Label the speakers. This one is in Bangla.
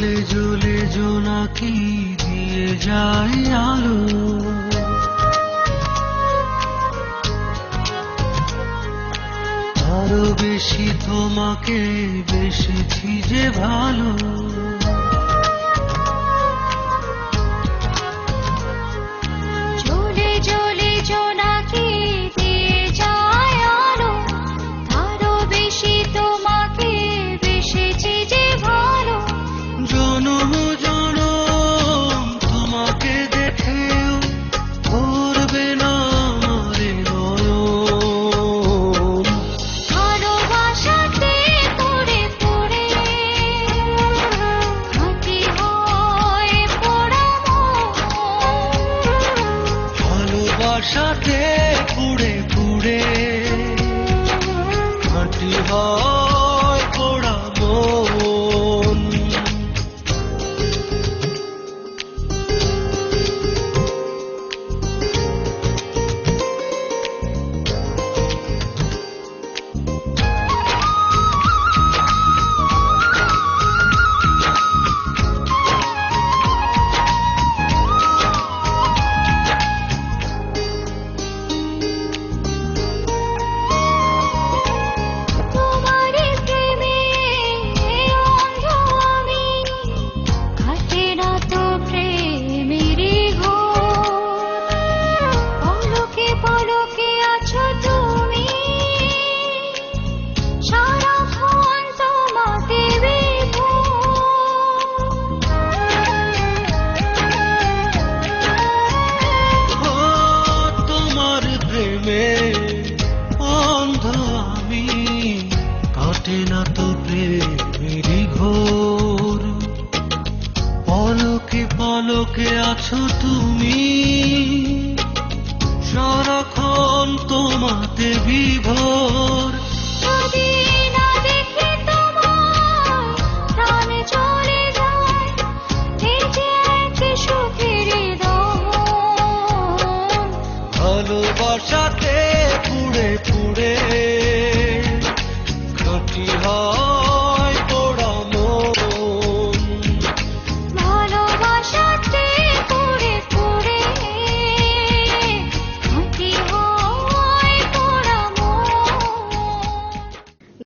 Speaker 1: জলে জলে জোনাকি দিয়ে যায় আলো। আরও বেশি তোমাকে
Speaker 2: বেশি যে ভালো। আশাতে পুড়ে পুড়ে
Speaker 1: মাটি হয়
Speaker 2: পলকে পলকে আছো তুমি। সারাক্ষণ তোমাতে বিভোর।
Speaker 1: ভালোবাসাতে পুড়ে পুড়ে খাটি হয়